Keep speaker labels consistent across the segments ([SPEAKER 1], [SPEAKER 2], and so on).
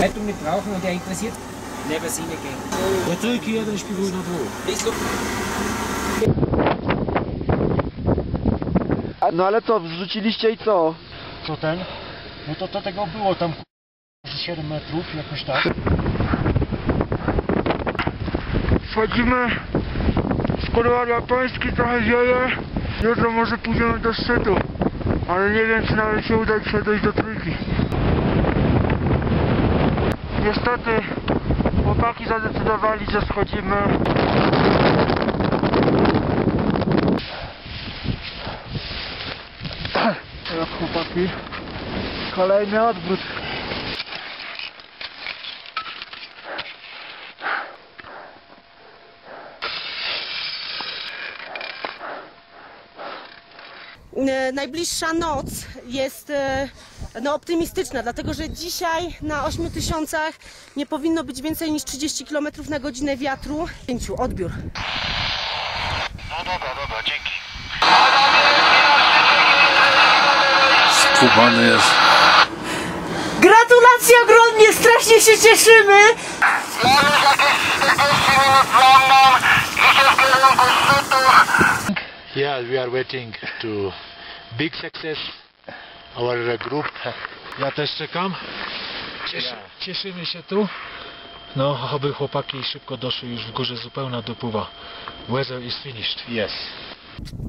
[SPEAKER 1] Leitung nicht brauchen und er interessiert sie nicht gehen.
[SPEAKER 2] Ja trójki jeden śpiewuj na dwóch.
[SPEAKER 3] No ale co, wrzuciliście i co?
[SPEAKER 2] Co ten? No to, to tego było tam z 7 metrów, jakoś tak.
[SPEAKER 3] Wchodzimy z kolor japoński, trochę wieje. Jutro może pójdziemy do szczytu. Ale nie wiem, czy nawet się uda dzisiaj dojść do trójki. Niestety chłopaki zadecydowali, że schodzimy. Jak chłopaki? Kolejny odwrót.
[SPEAKER 4] E, najbliższa noc jest e, no, optymistyczna, dlatego że dzisiaj na 8000 nie powinno być więcej niż 30 km na godzinę wiatru. Pięciu, odbiór.
[SPEAKER 5] Skubany jest.
[SPEAKER 4] Gratulacje ogromnie, strasznie się cieszymy.
[SPEAKER 2] Yeah, we are waiting to big success. Our group. Ja też czekam. Cieszy, Cieszymy się tu. No, oby chłopaki szybko doszły już w górze zupełna dopływa. Weather is finished. Yes.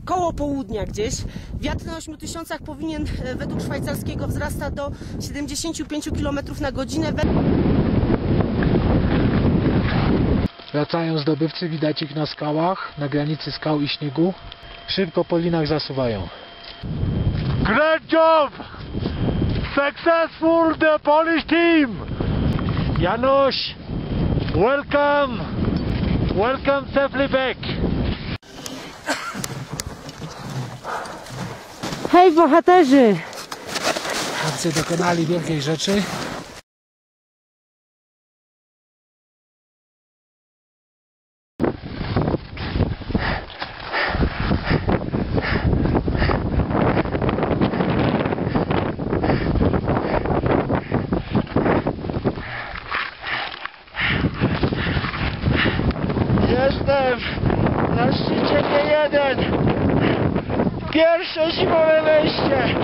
[SPEAKER 4] Koło południa gdzieś. Wiatr na 8000 powinien e, według szwajcarskiego wzrasta do 75 km na godzinę.
[SPEAKER 2] Wracają zdobywcy, widać ich na skałach, na granicy skał i śniegu. Szybko po linach zasuwają.
[SPEAKER 3] Great job! Successful the Polish team! Janusz, welcome! Welcome safely back!
[SPEAKER 4] Hej bohaterzy!
[SPEAKER 2] Chłopcy dokonali wielkiej rzeczy.
[SPEAKER 3] Jestem na szczycie nie jeden! Pierwsze zimowe wejście!